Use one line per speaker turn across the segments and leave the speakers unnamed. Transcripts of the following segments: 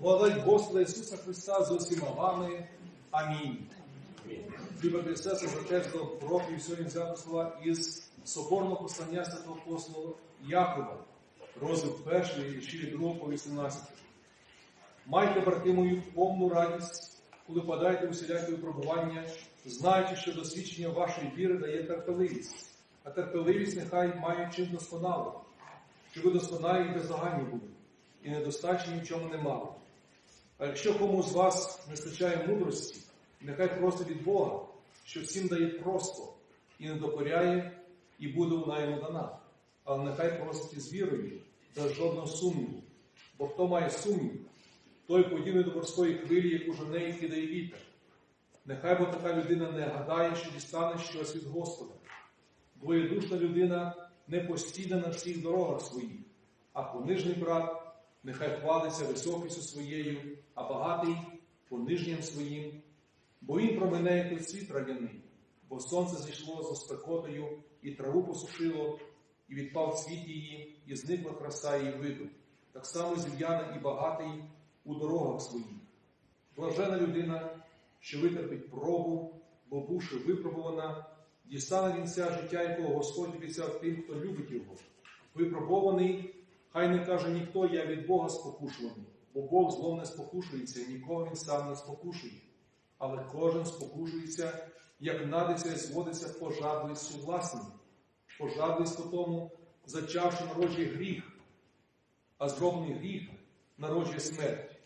Благодать Господа Ісуса Христа з усіма вами. Амінь. Любите і сестри, звертаюся до пророків сьогодні взяти слова із Соборного послання святого апостола Якова, розділ 1 і ще 2 по 18. Майте, брати мої, повну радість, коли падаєте у випробування, знаючи, що досвідчення вашої віри дає терпеливість, а терпеливість нехай має чим досконало, що ви досконалі і бездоганні були, і недостачі ні в чому не мали. А якщо кому з вас не стачає мудрості, нехай просить від Бога, що всім дає просто і не докоряє, і буде вона йому дана. Але нехай просить із вірою, без жодного сумніву. Бо хто має сумнів, той подібний до морської хвилі, яку жене і кидає вітер. Нехай бо така людина не гадає, що дістане щось від Господа. Двоєдушна людина не постійна на всіх дорогах своїх, а понижний брат нехай хвалиться високістю своєю, а багатий понижням своїм, бо він промене, як той світ радяний, бо сонце зійшло за спекотою, і траву посушило, і відпав цвіт її, і зникла краса її виду. Так само зів'яне і багатий у дорогах своїх. Блажена людина, що витерпить пробу, бо бувши випробувана, дістане вінця життя, якого Господь обіцяв тим, хто любить його. Випробований, хай не каже ніхто, я від Бога спокушуваний, бо Бог злом не спокушується, і нікого він сам не спокушує. Але кожен спокушується, як надиться і зводиться по жадливістю власною. Пожадливість по тому, зачавши народжує гріх, а зроблений гріх народжує смерть.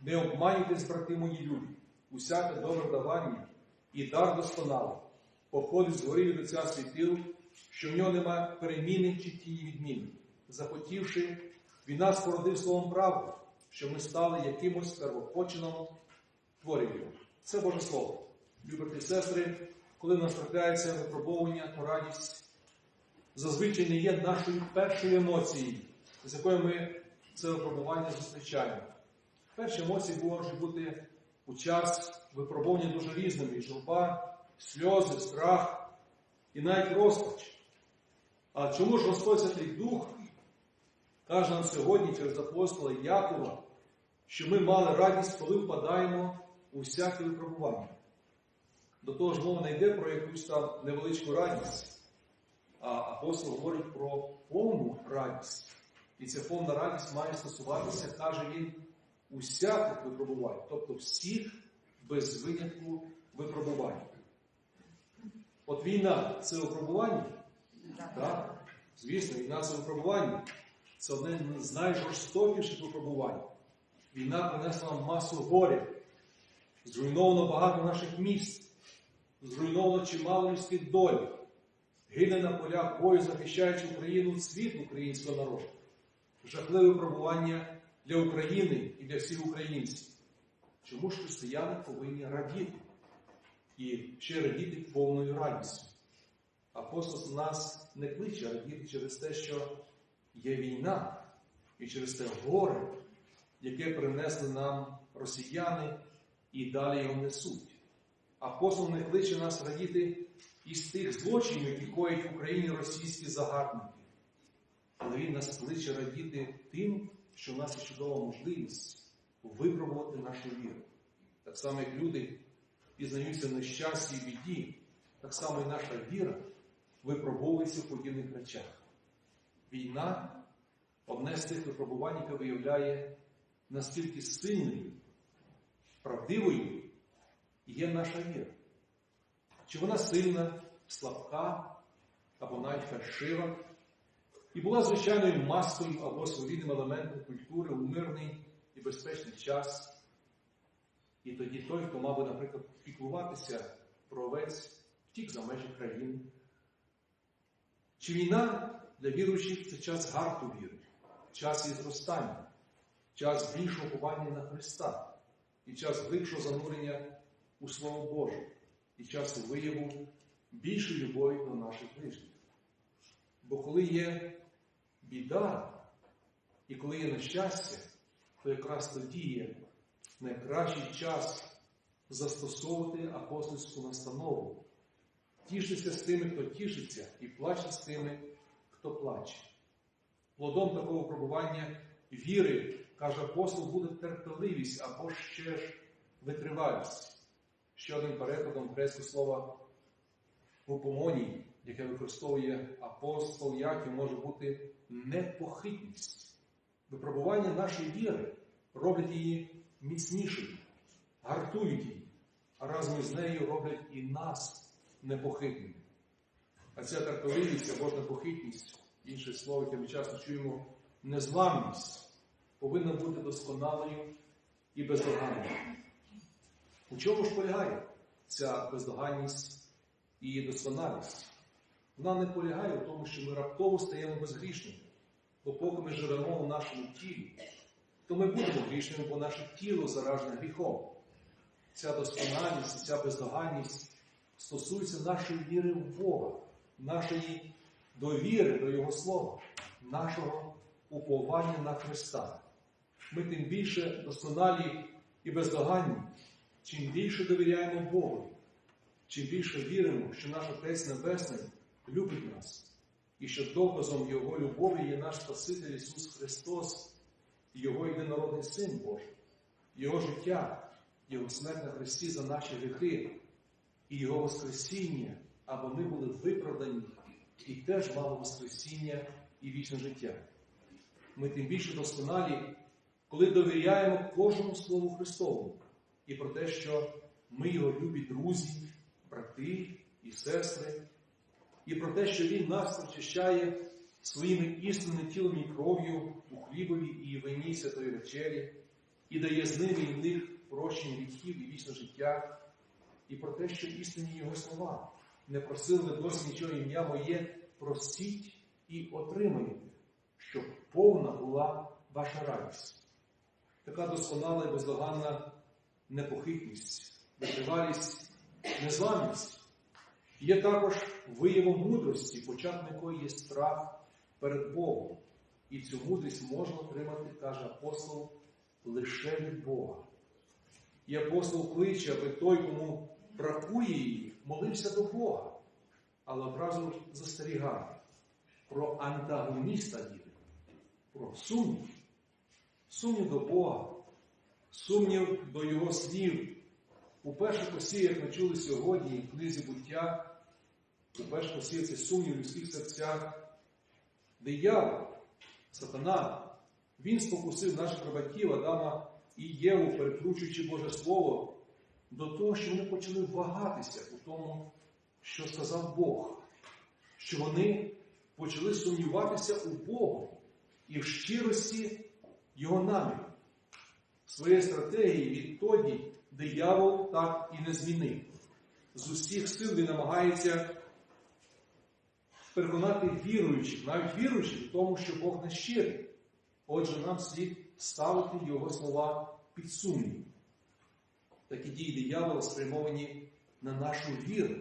Не обманюйтесь, брати мої любі, усяке добре давання і дар досконалий, походить з гори від Отця світил, що в нього нема переміни чи тієї відміни. Захотівши, він нас породив словом правди, щоб ми стали якимось первопочином творів його. Це Боже Слово. Любите сестри, коли нас трапляється випробовування, то радість зазвичай не є нашою першою емоцією, з якою ми це випробування зустрічаємо. Перші емоції можуть бути у час випробування дуже різними: журба, сльози, страх і навіть розпач. А чому ж Господь Святий Дух каже нам сьогодні через апостола Якова, що ми мали радість, коли впадаємо у всяке випробування? До того ж, мова не йде про якусь там невеличку радість, а апостол говорить про повну радість. І ця повна радість має стосуватися, каже він, усяких випробувань, тобто всіх без винятку випробувань. От війна це випробування? Так. Звісно, війна це випробування. Це одне з найжорстокіших випробувань. Війна принесла нам масу горя, зруйновано багато наших міст, зруйновано чимало людських доль, гине на полях бою, захищаючи Україну світ українського народу. Жахливе випробування для України і для всіх українців. Чому ж християни повинні радіти і ще радіти повною радістю? Апостол нас не кличе радіти через те, що є війна, і через те горе, яке принесли нам росіяни і далі його несуть. Апостол не кличе нас радіти із тих злочинів, які коять в Україні російські загарбники. Але він нас кличе радіти тим, що в нас є чудова можливість випробувати нашу віру. Так само, як люди пізнаються в нещасті і біді, так само і наша віра випробовується в подібних речах. Війна одне з тих випробувань, яке виявляє, наскільки сильною, правдивою є наша віра. Чи вона сильна, слабка або навіть фальшива, і була звичайною маскою або своєрідним елементом культури у мирний і безпечний час. І тоді той, хто мав би, наприклад, піклуватися про овець, втік за межі країни. Чи війна для віруючих це час гарту віри, час її зростання, час більшого ховання на Христа, і час глибшого занурення у Слово Боже, і час вияву більшої любові до наших ближніх. Бо коли є біда і коли є нещастя, то якраз тоді є найкращий час застосовувати апостольську настанову. Тішитися з тими, хто тішиться, і плаче з тими, хто плаче. Плодом такого пробування віри каже апостол, буде терпеливість або ще ж витривалість. Ще одним перекладом грецького слова гупомоній, яке використовує апостол Яків, може бути непохитність. Випробування нашої віри роблять її міцнішою, гартують її, а разом із нею роблять і нас непохитними. А ця терпеливість або непохитність, інше слово, яке ми часто чуємо, незламність, повинна бути досконалою і бездоганною. У чому ж полягає ця бездоганність і досконалість? Вона не полягає в тому, що ми раптово стаємо безгрішними. Бо поки ми живемо в нашому тілі, то ми будемо грішними, бо наше тіло заражене гріхом. Ця досконалість, ця бездоганність стосується нашої віри в Бога, нашої довіри до Його Слова, нашого уповання на Христа. Ми тим більше досконалі і бездоганні, чим більше довіряємо Богу, чим більше віримо, що наш Отець Небесний любить нас, і що доказом Його любові є наш Спаситель Ісус Христос, Його єдинородний Син Божий, Його життя, Його смерть на Христі за наші гріхи і Його Воскресіння, аби ми були виправдані і теж мали Воскресіння і вічне життя. Ми тим більше досконалі, коли довіряємо кожному Слову Христовому і про те, що ми Його любі друзі, брати і сестри, і про те, що Він нас прочищає своїми істинним тілом і кров'ю у хлібові і вині святої вечері, і дає з ними і в них прощення гріхів і вічне життя, і про те, що істинні Його слова не просили досі нічого ім'я моє, просіть і отримаєте, щоб повна була ваша радість. Така досконала і бездоганна непохитність, витривалість, незламність. Є також виявом мудрості, початком є страх перед Богом. І цю мудрість можна отримати, каже апостол, лише від Бога. І апостол кличе, аби той, кому бракує її, молився до Бога, але одразу ж застерігає про антагоніста віри, про сумнів, сумнів до Бога, сумнів до Його слів. У перших посіях ми чули сьогодні в книзі буття, у перших посіях це сумнів в людських серцях, диявол, сатана, він спокусив наших батьків Адама і Єву, перекручуючи Боже Слово, до того, що вони почали вагатися у тому, що сказав Бог, що вони почали сумніватися у Богу і в щирості Його наміру. Своєї стратегії відтоді диявол так і не змінив. З усіх сил він намагається переконати віруючих, навіть віруючих в тому, що Бог не щирий. Отже, нам слід ставити Його слова під сумнів. Такі дії диявола спрямовані на нашу віру,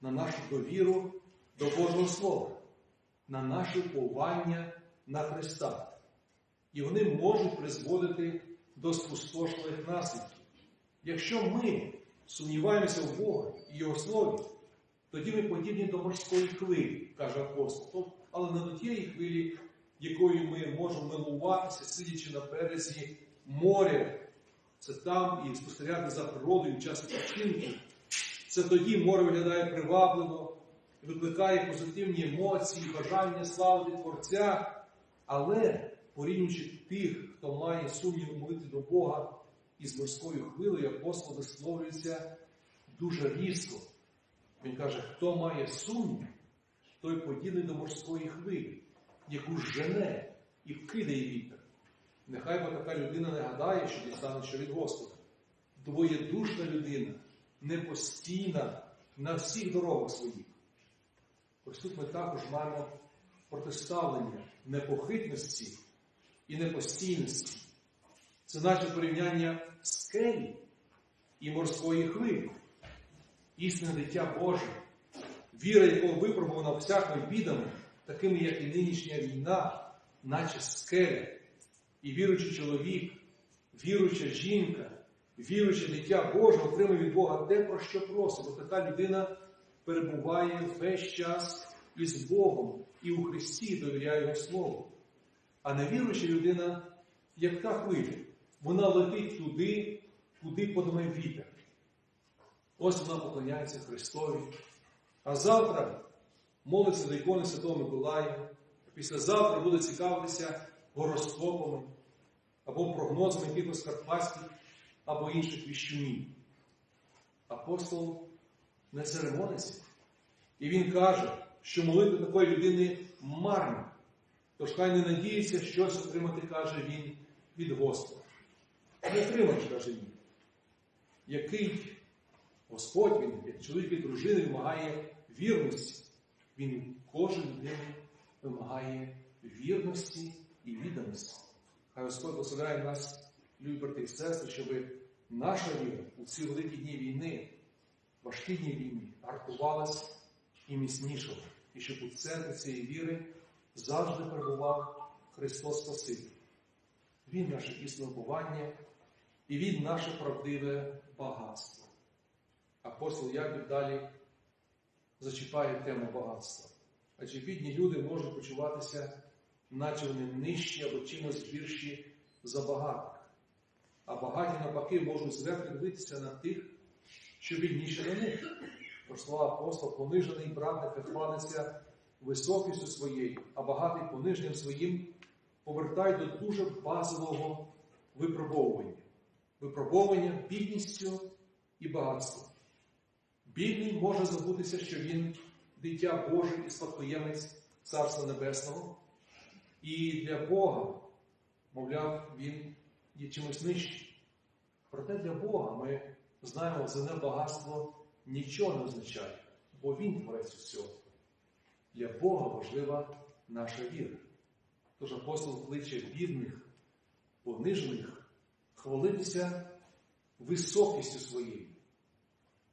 на нашу довіру до Божого Слова, на наше уповання на Христа. І вони можуть призводити до спустошливих наслідків. Якщо ми сумніваємося в Бога і Його Слові, тоді ми подібні до морської хвилі, каже апостол, але не до тієї хвилі, якою ми можемо милуватися, сидячи на березі моря. Це там і спостерігати за природою в час. Це тоді море виглядає привабливо, викликає позитивні емоції, бажання славити Творця. Але, порівнюючи тих, хто має сумнів молити до Бога із морською хвилею, апостол висловлюється дуже різко. Він каже, хто має сумнів, той подібний до морської хвилі, яку жене і вкидає вітер. Нехай бо така людина не гадає, що дістане що від Господа. Двоєдушна людина, непостійна на всіх дорогах своїх. Ось тут ми також маємо протиставлення непохитності і непостійності. Це наше порівняння скелі і морської хвилі. Істинне дитя Боже, віра, якого випробувана всякими бідами, такими, як і нинішня війна, наче скеля. І віруючий чоловік, віруюча жінка, віруюче дитя Боже отримує від Бога те, про що просить. Бо така людина перебуває весь час із Богом і у Христі довіряє Його Слову. А невіруюча людина як та хвиля. Вона летить туди, куди подумає вітер. Ось вона поклоняється Христові. А завтра молиться до ікони Святого Миколая. Післязавтра буде цікавитися гороскопами або прогнозами якихось карпатських або інших віщунів. Апостол не церемониться. І він каже, що молитва такої людини марна. Тож хай не надіється щось отримати, каже він, від Господа. Не отримаєш, каже він. Який Господь, він, як чоловік від дружини, вимагає вірності. Він кожної людини вимагає вірності і відданості. Хай Господь благословляє нас, любі брати і сестри, щоб наша віра у ці великі дні війни, важкі дні війни, гартувалась і міцнішала. І щоб у центрі цієї віри завжди перебував Христос Спаситель. Він наше істинне бування і Він наше правдиве багатство. Апостол Яків далі зачіпає тему багатства. Адже бідні люди можуть почуватися, наче вони нижчі або чимось гірші за багатих. А багаті навпаки можуть зверху дивитися на тих, що бідніші на них. Тож слова апостола, понижений нехай хвалиться високістю своєю, а багатий пониженням своїм повертай до дуже базового випробовування. Випробовування бідністю і багатством. Бідний може забутися, що він дитя Боже і спадкоємець Царства Небесного. І для Бога, мовляв, він є чимось нижчим. Проте для Бога ми знаємо, земне багатство нічого не означає, бо Він творець усього. Для Бога важлива наша віра. Тож апостол кличе бідних, понижених хвалитися високістю своєю.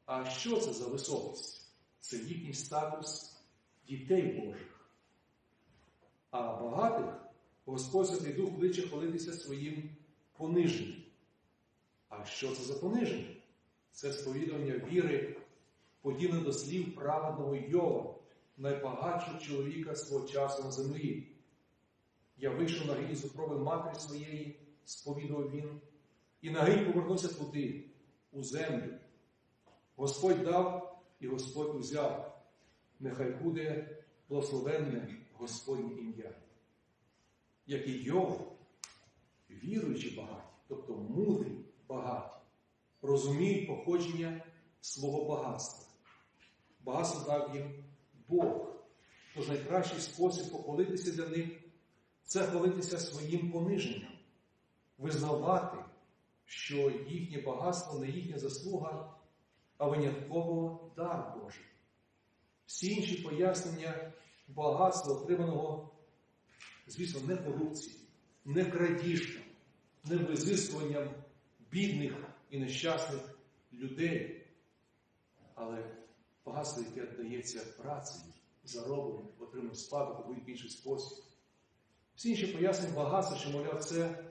А що це за високість? Це їхній статус дітей Божих. А багатих Господь Святий Дух кличе хвалитися своїм пониженням. А що це за пониження? Це сповідування віри, подібне до слів праведного Йова, найбагатшого чоловіка свого часу на землі. Я вийшов на грі з упроби матері своєї, сповідував він, і на грі повернувся туди, у землю. Господь дав і Господь узяв. Нехай буде благословенне Господнє ім'я. Як і Йов, віруючи багаті, тобто мудрі багаті, розуміють походження свого багатства. Багатство дав їм Бог. Тож найкращий спосіб похвалитися для них це хвалитися своїм пониженням, визнавати, що їхнє багатство не їхня заслуга, а винятково дар Божий. Всі інші пояснення багатства, отриманого, звісно, не корупції, не крадіжком, не визискуванням бідних і нещасних людей, але багатство, яке дається працею, заробленням, отримує спадок або інший спосіб. Всі інші пояснення багатства, що, мовляв, це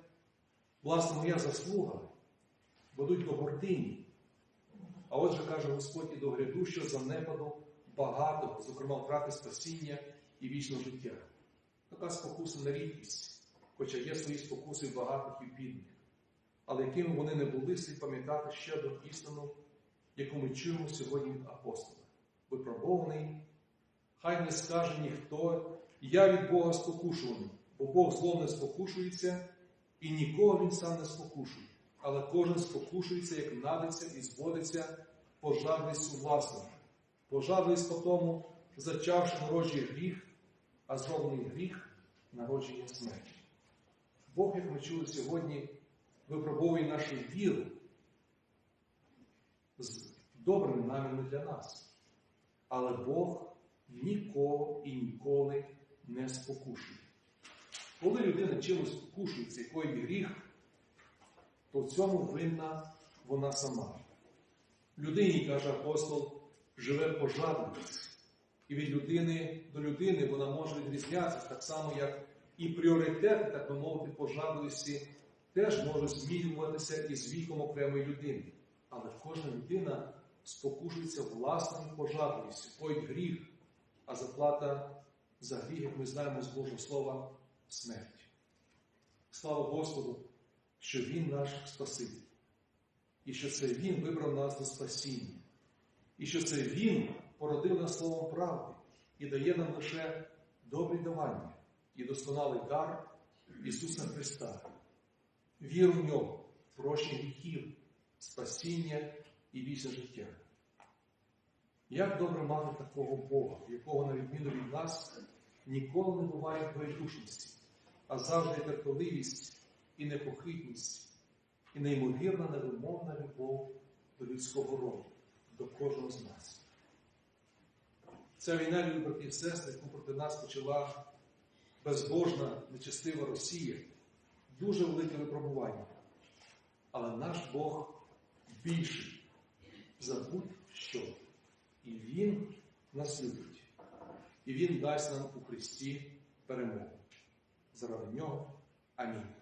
власне моя заслуга, ведуть до гордині. А отже, каже Господь і до гряду, що занепаду багато, зокрема, втрати спасіння і вічного життя. Така спокуса на рідкість, хоча є свої спокуси в багатих і бідних. Але якими вони не були, слід пам'ятати ще до істину, яку ми чуємо сьогодні від апостола. Випробований, хай не скаже ніхто, я від Бога спокушуваний, бо Бог злом не спокушується, і нікого він сам не спокушує. Але кожен спокушується, як надиться і зводиться пожадливістю власною. Пожадливість по тому, зачавши народжує гріх, а зроблений гріх народжує смерть. Бог, як ми чули сьогодні, випробовує нашу віру з добрими намірами для нас. Але Бог нікого і ніколи не спокушує. Коли людина чимось спокушується, якої гріх, то в цьому винна вона сама. Людині, каже апостол, живе пожадливість. І від людини до людини вона може відрізнятися так само, як і пріоритети, так би мовити, пожадливості теж можуть змінюватися із віком окремої людини. Але кожна людина спокушується власною пожадливістю, коїть гріх, а заплата за гріх, як ми знаємо з Божого Слова, смерть. Слава Господу, що Він наш Спаситель, і що це Він вибрав нас до спасіння, і що це Він породив нас словом правди і дає нам лише добрі давання і досконалий дар Ісуса Христа, віру в нього, прощення гріхів, спасіння і вічне життя. Як добре мати такого Бога, якого, на відміну від нас, ніколи не буває байдужності, а завжди терпеливість і непохитність, і неймовірна невимовна любов до людського роду, до кожного з нас. Ця війна, любі брати і сестри, яку проти нас почала безбожна, нечестива Росія, дуже велике випробування. Але наш Бог більший за будь-що. І Він нас любить. І Він дасть нам у Христі перемогу. Заради нього. Амінь.